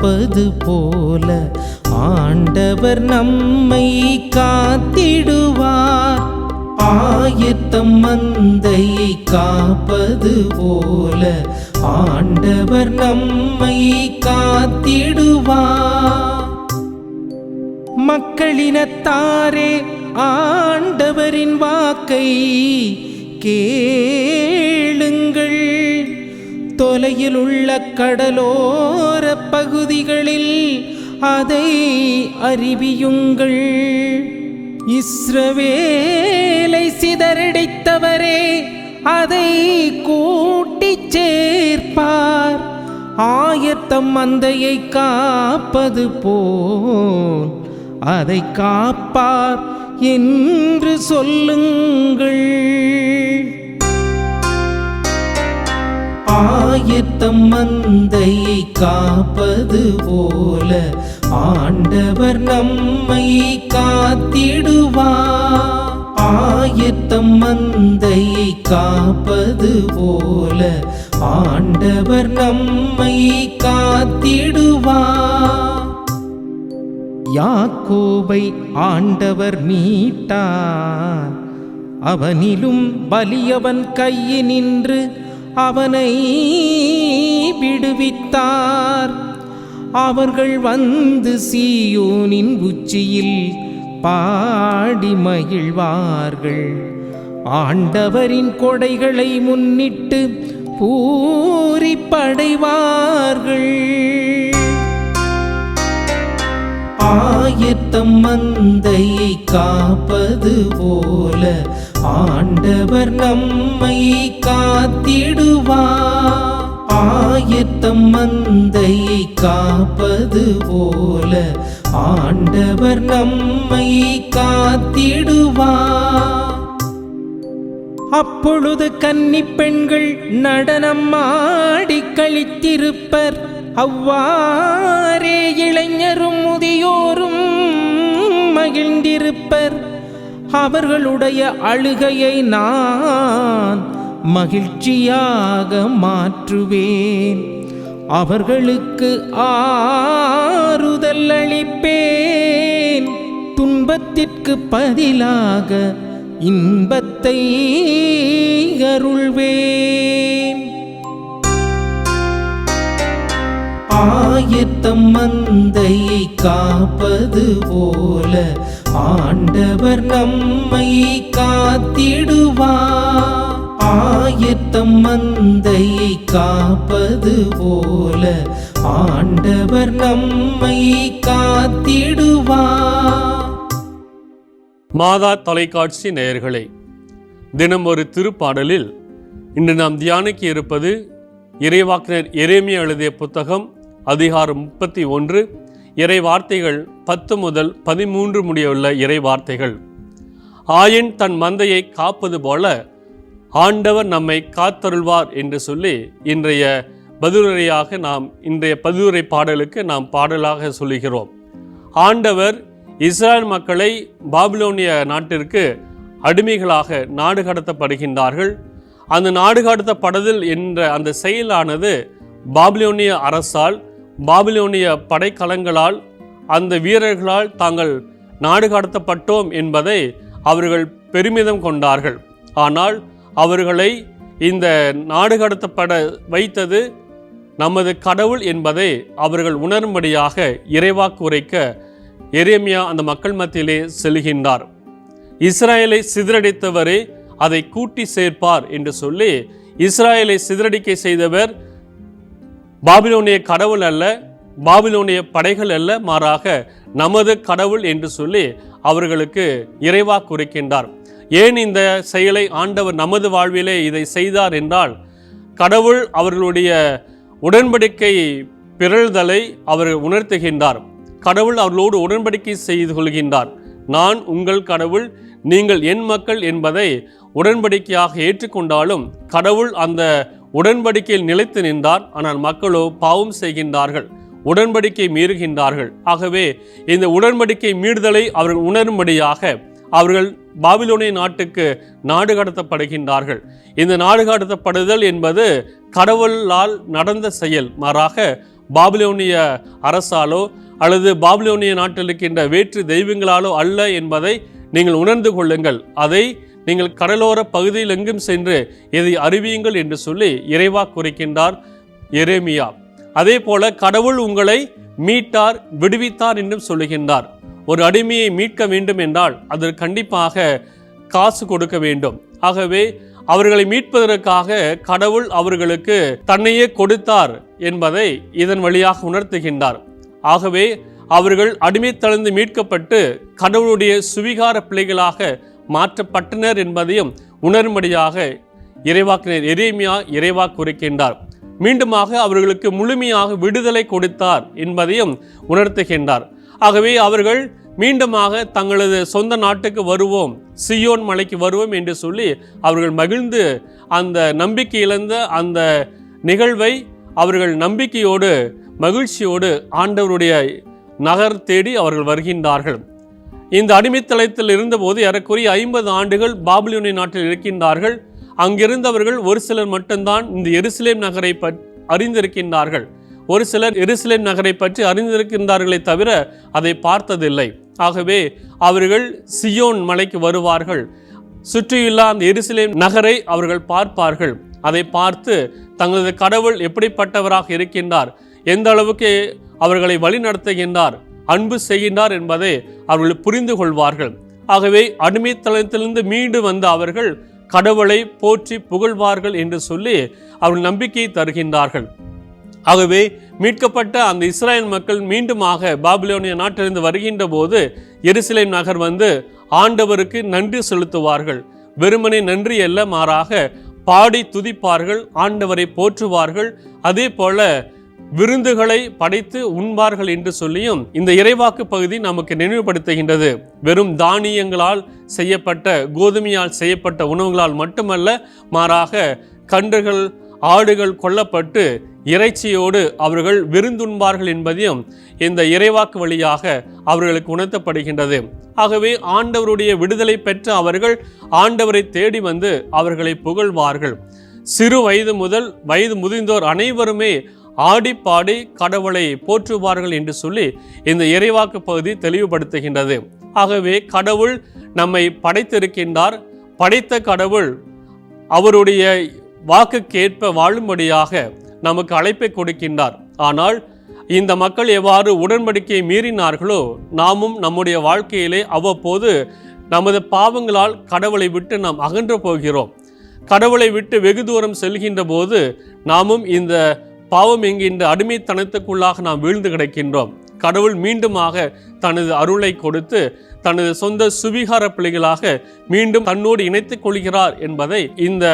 காப்பது போல ஆண்டவர் நம்மை காத்திடுவார். ஆயத்தம் மந்தையை காப்பது போல ஆண்டவர் நம்மை காத்திடுவார். மக்களினத்தாரே ஆண்டவரின் வாக்கை கேளுங்கள். தொலையில் உள்ள கடலோர பகுதிகளில் அதை அறிவியுங்கள். இஸ்ரவேலை சிதறடித்தவரே அதை கூட்டிச் சேர்ப்பார். ஆயத்தம் மந்தையை காப்பது போல் அதை காப்பார் என்று சொல்லுங்கள். ஆயத்தம் மந்தையை காப்பது போல ஆண்டவர் நம்மை காத்திடுவார். ஆயத்தம் மந்தையை காப்பது போல ஆண்டவர் நம்மை காத்திடுவார். யாக்கோபை ஆண்டவர் மீட்டார். அவனிலும் பலியவன் கையினின்று அவனை விடுவித்தார். அவர்கள் வந்து சீயோனின் உச்சியில் பாடி மகிழ்வார்கள். ஆண்டவரின் கொடைகளை முன்னிட்டு பூரிப்படைவார்கள். ஆயத்தம் மந்தையை காப்பது போல ஆண்டவர் நம்மை காத்திடுவா. ஆயத்தம் மந்தை காப்பது போல ஆண்டவர் நம்மை காத்திடுவா. அப்பொழுது கன்னி பெண்கள் நடனம் ஆடி கழித்திருப்பர் அவ்வாறே இளைஞரும் முதியோரும் மகிழ்ந்திருப்பர். அவர்களுடைய அழுகையை நான் மகிழ்ச்சியாக மாற்றுவேன். அவர்களுக்கு ஆறுதல் அளிப்பேன் துன்பத்திற்கு பதிலாக இன்பத்தை அருள்வேன். ஆயத்தம் மந்தையை காப்பது போல ஆண்டவர் நம்மை காத்திடுவா. ஆயத்தம் மந்தை காப்பது போல ஆண்டவர் நம்மை காத்திடுவா. மாதா தொலைக்காட்சி நேயர்களே தினம் ஒரு திருப்பாடலில் இன்று நாம் தியானிக்க இருப்பது இறைவாக்கினர் எரேமியா எழுதிய புத்தகம் அதிகாரம் முப்பத்தி ஒன்று இறை வார்த்தைகள் பத்து முதல் பதிமூன்று முடியுள்ள இறை வார்த்தைகள் ஆயின் தன் மந்தையை காப்பது போல ஆண்டவர் நம்மை காத்தருள்வார் என்று சொல்லி இன்றைய பதிலுரையாக நாம் இன்றைய பதிலுரை பாடலுக்கு நாம் பாடலாக சொல்லுகிறோம். ஆண்டவர் இஸ்ரேல் மக்களை பாபிலோனிய நாட்டிற்கு அடிமைகளாக நாடு கடத்தப்படுகின்றார்கள். அந்த நாடு கடத்தப்படுதல் என்ற அந்த செயலானது பாபிலோனிய அரசால் பாபிலோனிய படைக்கலங்களால் அந்த வீரர்களால் தாங்கள் நாடு கடத்தப்பட்டோம் என்பதை அவர்கள் பெருமிதம் கொண்டார்கள். ஆனால் அவர்களை இந்த நாடு கடத்தப்பட வைத்தது நமது கடவுள் என்பதை அவர்கள் உணரும்படியாக இறைவாக்கு உரைக்க எரேமியா அந்த மக்கள் மத்தியிலே செல்கின்றார். இஸ்ராயலை சிதறடித்தவரே அதை கூட்டி சேர்ப்பார் என்று சொல்லி இஸ்ராயலை சிதறடிக்கை செய்தவர் பாபிலோனிய கடவுள் அல்ல பாபிலோனிய படைகள் அல்ல மாறாக நமது கடவுள் என்று சொல்லி அவர்களுக்கு இறைவா குறிக்கின்றார். ஏன் இந்த செயலை ஆண்டவர் நமது வாழ்விலே இதை செய்தார் என்றால் கடவுள் அவர்களுடைய உடன்படிக்கை பிறழ்தலை அவர் உணர்த்துகின்றார். கடவுள் அவர்களோடு உடன்படிக்கை செய்து கொள்கின்றார். நான் உங்கள் கடவுள் நீங்கள் என் மக்கள் என்பதை உடன்படிக்கையாக ஏற்றுக்கொண்டாலும் கடவுள் அந்த உடன்படிக்கையில் நிலைத்து நின்றார் ஆனால் மக்களோ பாவம் செய்கின்றார்கள் உடன்படிக்கை மீறுகின்றார்கள். ஆகவே இந்த உடன்படிக்கை மீறுதலை அவர்கள் உணரும்படியாக அவர்கள் பாபிலோனிய நாட்டுக்கு நாடு கடத்தப்படுகின்றார்கள். இந்த நாடு கடத்தப்படுதல் என்பது கடவுளால் நடந்த செயல். மாறாக பாபிலோனிய அரசாலோ அல்லது பாபிலோனிய நாட்டில் இருக்கின்ற வேற்று தெய்வங்களாலோ அல்ல என்பதை நீங்கள் உணர்ந்து கொள்ளுங்கள். அதை நீங்கள் கடலோர பகுதியில் எங்கும் சென்று இதை அறிவியுங்கள் என்று சொல்லி இறைவா குறைக்கின்றார் எரேமியா. அதே போல கடவுள் உங்களை மீட்டார் விடுவித்தார் என்றும் சொல்லுகின்றார். ஒரு அடிமையை மீட்க வேண்டும் என்றால் அதற்கு கண்டிப்பாக காசு கொடுக்க வேண்டும். ஆகவே அவர்களை மீட்பதற்காக கடவுள் அவர்களுக்கு தன்னையே கொடுத்தார் என்பதை இதன் வழியாக உணர்த்துகின்றார். ஆகவே அவர்கள் அடிமைத்தளர்ந்து மீட்கப்பட்டு கடவுளுடைய சுவிகார பிள்ளைகளாக மாற்றப்பட்டனர் என்பதையும் உணரும்படியாக இறைவாக்கினர் எரேமியா இறைவா குறிக்கின்றார் மீண்டுமாக அவர்களுக்கு முழுமையாக விடுதலை கொடுத்தார் என்பதையும் உணர்த்துகின்றார். ஆகவே அவர்கள் மீண்டுமாக தங்களது சொந்த நாட்டுக்கு வருவோம் சியோன் மலைக்கு வருவோம் என்று சொல்லி அவர்கள் மகிழ்ந்து அந்த நம்பிக்கை இழந்த அந்த நிகழ்வை அவர்கள் நம்பிக்கையோடு மகிழ்ச்சியோடு ஆண்டவருடைய நகர் தேடி அவர்கள் வருகின்றார்கள். இந்த அடிமைத்தளத்தில் இருந்தபோது ஏறக்குறைய ஐம்பது ஆண்டுகள் பாபிலோனிய நாட்டில் இருக்கின்றார்கள். அங்கிருந்தவர்கள் ஒரு சிலர் மட்டும்தான் இந்த எருசலேம் நகரை பற் அறிந்திருக்கின்றார்கள். ஒரு சிலர் எருசலேம் நகரை பற்றி அறிந்திருக்கின்றார்களே தவிர அதை பார்த்ததில்லை. ஆகவே அவர்கள் சியோன் மலைக்கு வருவார்கள். சுற்றியுள்ள அந்த எருசலேம் நகரை அவர்கள் பார்ப்பார்கள். அதை பார்த்து தங்களது கடவுள் எப்படிப்பட்டவராக இருக்கின்றார்? எந்த அளவுக்கு அவர்களை வழிநடத்துகின்றார்? அன்பு செய்கின்றார் என்பதை அவர்கள் புரிந்து கொள்வார்கள். ஆகவே அடிமைத்தளத்திலிருந்து மீண்டு வந்த அவர்கள் கடவுளை போற்றி புகழ்வார்கள் என்று சொல்லி அவர்கள் நம்பிக்கை தருகின்றார்கள். ஆகவே மீட்கப்பட்ட அந்த இஸ்ரேல் மக்கள் மீண்டுமாக பாபிலோனிய நாட்டிலிருந்து வருகின்ற போது எருசலேம் நகர் வந்து ஆண்டவருக்கு நன்றி செலுத்துவார்கள். வெறுமனே நன்றி அல்ல மாறாக பாடி துதிப்பார்கள் ஆண்டவரை போற்றுவார்கள். அதே போல விருந்துகளை படைத்து உண்பார்கள் என்று சொல்லியும் இந்த இறைவாக்கு பகுதி நமக்கு நினைவுபடுத்துகின்றது. வெறும் தானியங்களால் செய்யப்பட்ட கோதுமையால் செய்யப்பட்ட உணவுகளால் மட்டுமல்ல மாறாக கன்றுகள் ஆடுகள் கொல்லப்பட்டு இறைச்சியோடு அவர்கள் விருந்துண்பார்கள் என்பதையும் இந்த இறைவாக்கு வழியாக அவர்களுக்கு உணர்த்தப்படுகின்றது. ஆகவே ஆண்டவருடைய விடுதலை பெற்ற அவர்கள் ஆண்டவரை தேடி வந்து அவர்களை புகழ்வார்கள். சிறு வயது முதல் வயது முதிர்ந்தோர் அனைவருமே ஆடி பாடி கடவுளை போற்றுவார்கள் என்று சொல்லி இந்த இறைவாக்கு பகுதி தெளிவுபடுத்துகின்றது. ஆகவே கடவுள் நம்மை படைத்திருக்கின்றார். படைத்த கடவுள் அவருடைய வாக்குக்கேற்ப வாழும்படியாக நமக்கு அழைப்பை கொடுக்கின்றார். ஆனால் இந்த மக்கள் எவ்வாறு உடன்படிக்கையை மீறினார்களோ நாமும் நம்முடைய வாழ்க்கையிலே அவ்வப்போது நமது பாவங்களால் கடவுளை விட்டு நாம் அகன்று போகிறோம். கடவுளை விட்டு வெகு தூரம் செல்கின்ற போது நாமும் இந்த பாவம் என்கின்ற அடிமைத்தனத்துக்குள்ளாக நாம் வீழ்ந்து கிடக்கின்றோம். கடவுள் மீண்டுமாக தனது அருளை கொடுத்து தனது சொந்த சுவிகார பிள்ளைகளாக மீண்டும் தன்னோடு இணைத்துக் கொள்கிறார் என்பதை இந்த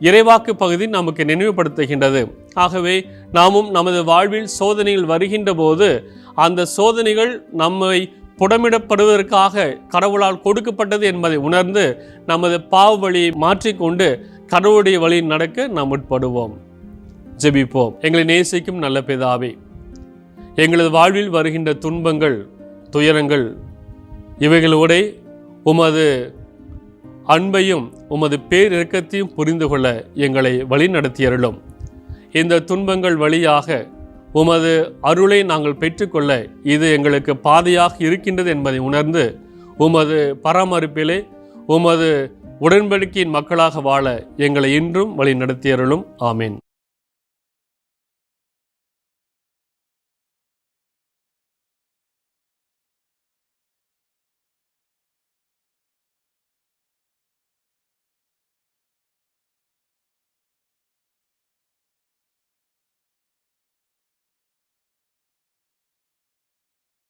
இறைவாக்கு பகுதி நமக்கு நினைவுபடுத்துகின்றது. ஆகவே நாமும் நமது வாழ்வில் சோதனைகள் வருகின்ற போது அந்த சோதனைகள் நம்மை புடமிடப்படுவதற்காக கடவுளால் கொடுக்கப்பட்டது என்பதை உணர்ந்து நமது பாவ வழியை மாற்றிக்கொண்டு கடவுளுடைய வழியில் நடக்க நாம் உட்படுவோம் ஜெபிப்போம். எங்களை நேசிக்கும் நல்ல பிதாவே எங்களது வாழ்வில் வருகின்ற துன்பங்கள் துயரங்கள் இவைகளோடே உமது அன்பையும் உமது பேரிறக்கத்தையும் புரிந்து கொள்ள எங்களை வழிநடத்தியருளும் இந்த துன்பங்கள் வழியாக உமது அருளை நாங்கள் பெற்றுக்கொள்ள இது எங்களுக்கு பாதையாக இருக்கின்றது என்பதை உணர்ந்து உமது பராமரிப்பிலே உமது உடன்படிக்கையின் மக்களாக வாழ எங்களை இன்றும் வழி நடத்தியருளும் ஆமீன்.